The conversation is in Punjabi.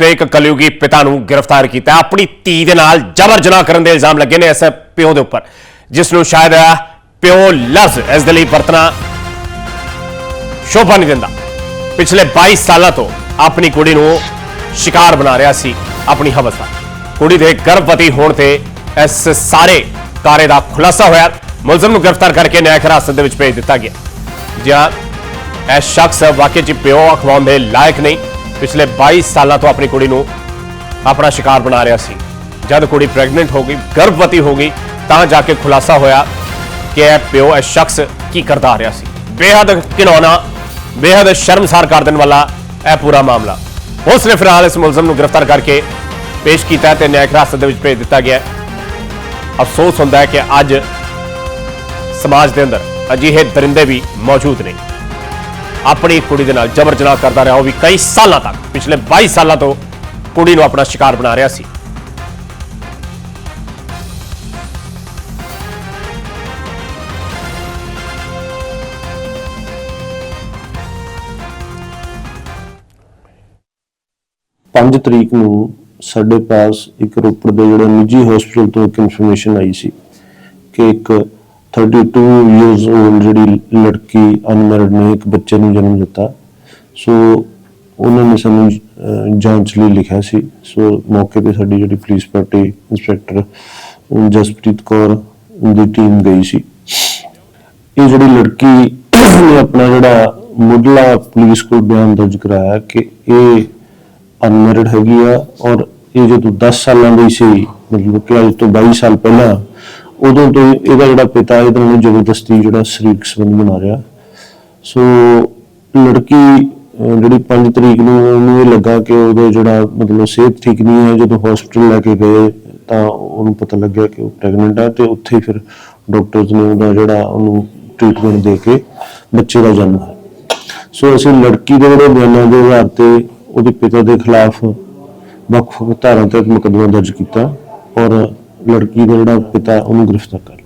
ਨੇ ਇੱਕ ਕਲਯੁਗੀ ਪਿਤਾ ਨੂੰ ਗ੍ਰਿਫਤਾਰ ਕੀਤਾ ਆਪਣੀ ਧੀ ਦੇ ਨਾਲ ਜਬਰ ਜਨਾਹ ਕਰਨ ਦੇ ਇਲਜ਼ਾਮ ਲੱਗੇ ਨੇ ਇਸ ਪਿਓ ਦੇ ਉੱਪਰ, ਜਿਸ ਨੂੰ ਸ਼ਾਇਦ ਪਿਓ ਲਫ਼ਜ਼ ਇਸ ਦੇ ਲਈ ਵਰਤਣਾ ਸ਼ੋਭਾ ਨਹੀਂ ਦਿੰਦਾ। ਪਿਛਲੇ 22 ਸਾਲਾਂ ਤੋਂ ਆਪਣੀ ਕੁੜੀ ਨੂੰ ਸ਼ਿਕਾਰ ਬਣਾ ਰਿਹਾ ਸੀ ਆਪਣੀ ਹਵਸ ਦਾ ਕੁੜੀ ਦੇ ਗਰਭਵਤੀ ਹੋਣ ਤੇ ਇਸ ਸਾਰੇ ਕਾਰੇ ਦਾ ਖੁਲਾਸਾ ਹੋਇਆ। ਮੁਲਜ਼ਮ ਨੂੰ ਗ੍ਰਿਫਤਾਰ ਕਰਕੇ ਨਿਆਇਕ ਹਿਰਾਸਤ ਦੇ ਵਿੱਚ ਭੇਜ ਦਿੱਤਾ ਗਿਆ। ਜਾਂ ਇਹ ਸ਼ਖਸ ਵਾਕਿਆ ਚ ਪਿਓ ਅਖਵਾਉਣ ਦੇ ਲਾਇਕ ਨਹੀਂ। ਪਿਛਲੇ 22 ਸਾਲਾਂ ਤੋਂ ਆਪਣੀ ਕੁੜੀ ਨੂੰ ਆਪਣਾ ਸ਼ਿਕਾਰ ਬਣਾ ਰਿਹਾ ਸੀ। ਜਦ ਕੁੜੀ ਪ੍ਰੈਗਨੈਂਟ ਹੋ ਗਈ, ਗਰਭਵਤੀ ਹੋ ਗਈ, ਤਾਂ ਜਾ ਕੇ ਖੁਲਾਸਾ ਹੋਇਆ ਕਿ ਇਹ ਪਿਓ, ਇਹ ਸ਼ਖਸ ਕੀ ਕਰਦਾ ਆ ਰਿਹਾ ਸੀ। ਬੇਹੱਦ ਘਿਨੌਣਾ ਬੇਹੱਦ ਸ਼ਰਮਸਾਰ ਕਰ ਦੇਣ ਵਾਲਾ ਇਹ ਪੂਰਾ ਮਾਮਲਾ। ਪੁਲਿਸ ਨੇ ਫਿਲਹਾਲ ਇਸ ਮੁਲਜ਼ਮ ਨੂੰ ਗ੍ਰਿਫਤਾਰ ਕਰਕੇ ਪੇਸ਼ ਕੀਤਾ ਹੈ ਤੇ ਨਿਆਇਕ ਹਿਰਾਸਤ ਦੇ ਵਿੱਚ ਭੇਜ ਦਿੱਤਾ ਗਿਆ ਅਫਸੋਸ ਹੁੰਦਾ ਹੈ ਕਿ ਅੱਜ ਸਮਾਜ ਦੇ ਅੰਦਰ ਅਜਿਹੇ ਦਰਿੰਦੇ ਵੀ ਮੌਜੂਦ ਨੇ। ਆਪਣੀ ਕੁੜੀ ਦੇ ਨਾਲ ਜਬਰ ਜਨਾਹ ਕਰਦਾ ਰਿਹਾ। ਉਹ ਵੀ ਕਈ ਸਾਲਾਂ ਤੱਕ, ਪਿਛਲੇ 22 ਸਾਲਾਂ ਤੋਂ ਕੁੜੀ ਨੂੰ ਆਪਣਾ ਸ਼ਿਕਾਰ ਬਣਾ ਰਿਹਾ ਸੀ। ਪੰਜ ਤਰੀਕ ਨੂੰ ਸਾਡੇ ਪਾਸ ਇੱਕ ਰੋਪੜ ਦੇ ਜਿਹੜੇ ਨਿੱਜੀ ਹਸਪੀਟਲ ਤੋਂ ਇੱਕ ਇਨਫੋਰਮੇਸ਼ਨ ਆਈ ਸੀ ਕਿ ਇੱਕ 32 ਇਅਰਸ 올ਡ ਜਿਹੜੀ ਲੜਕੀ ਅਨਮੈਰਿਡ ਨੇ, ਇੱਕ ਬੱਚੇ ਨੂੰ ਜਨਮ ਦਿੱਤਾ। ਸੋ ਉਹਨਾਂ ਨੇ ਸਾਨੂੰ ਜਾਂਚ ਲਈ ਲਿਖਿਆ ਸੀ। ਸੋ ਮੌਕੇ ਤੇ ਸਾਡੀ ਜਿਹੜੀ police party inspector Jaspreet Kaur ਦੀ ਟੀਮ ਗਈ ਸੀ। ਇਹ ਜਿਹੜੀ ਲੜਕੀ ਨੇ ਆਪਣਾ ਜਿਹੜਾ ਮੁੱਢਲਾ ਪੁਲਿਸ ਕੋਲ ਬਿਆਨ ਦਰਜ ਕਰਾਇਆ ਕਿ ਇਹ ਅਨਮੈਰਿਡ ਹੈਗੀ ਆ ਔਰ ਇਹ ਜਦੋਂ 10 ਸਾਲਾਂ ਦੀ ਸੀ, ਮਤਲਬ ਕਿ ਅੱਜ ਤੋਂ 22 ਸਾਲ ਪਹਿਲਾਂ ਉਦੋਂ ਤੋਂ ਹੀ ਇਹਦਾ ਜਿਹੜਾ ਪਿਤਾ ਇਹਦੇ ਨਾਲ ਜ਼ਬਰਦਸਤੀ ਜਿਹੜਾ ਸਰੀਰਕ ਸੰਬੰਧ ਬਣਾ ਰਿਹਾ। ਸੋ ਲੜਕੀ ਜਿਹੜੀ 5 ਤਰੀਕ ਨੂੰ ਉਹਨੂੰ ਇਹ ਲੱਗਾ ਕਿ ਉਹਦਾ ਜਿਹੜਾ ਮਤਲਬ ਸਿਹਤ ਠੀਕ ਨਹੀਂ ਹੈ, ਜਦੋਂ ਹਸਪੀਟਲ ਲੈ ਕੇ ਗਏ, ਤਾਂ ਉਹਨੂੰ ਪਤਾ ਲੱਗਿਆ ਕਿ ਉਹ ਪ੍ਰੈਗਨੈਂਟ ਹੈ ਤੇ ਉੱਥੇ ਹੀ ਫਿਰ ਡਾਕਟਰਸ ਨੇ ਉਹਦਾ ਜਿਹੜਾ ਉਹਨੂੰ ਟ੍ਰੀਟਮੈਂਟ ਦੇ ਕੇ ਬੱਚੇ ਦਾ ਜਨਮ ਹੋਇਆ ਸੋ ਅਸੀਂ ਲੜਕੀ ਦੇ ਜਿਹੜੇ ਬਿਆਨਾਂ ਦੇ ਆਧਾਰ ਤੇ ਉਹਦੇ ਪਿਤਾ ਦੇ ਖਿਲਾਫ ਵੱਖ-ਵੱਖ ਧਾਰਾਂ ਤਹਿਤ ਮੁਕੱਦਮਾ ਦਰਜ ਕੀਤਾ ਔਰ ਲੜਕੀ ਦਾ ਜਿਹੜਾ ਪਿਤਾ ਉਹਨੂੰ ਗ੍ਰਿਫਤਾਰ ਕਰ ਲਿਆ।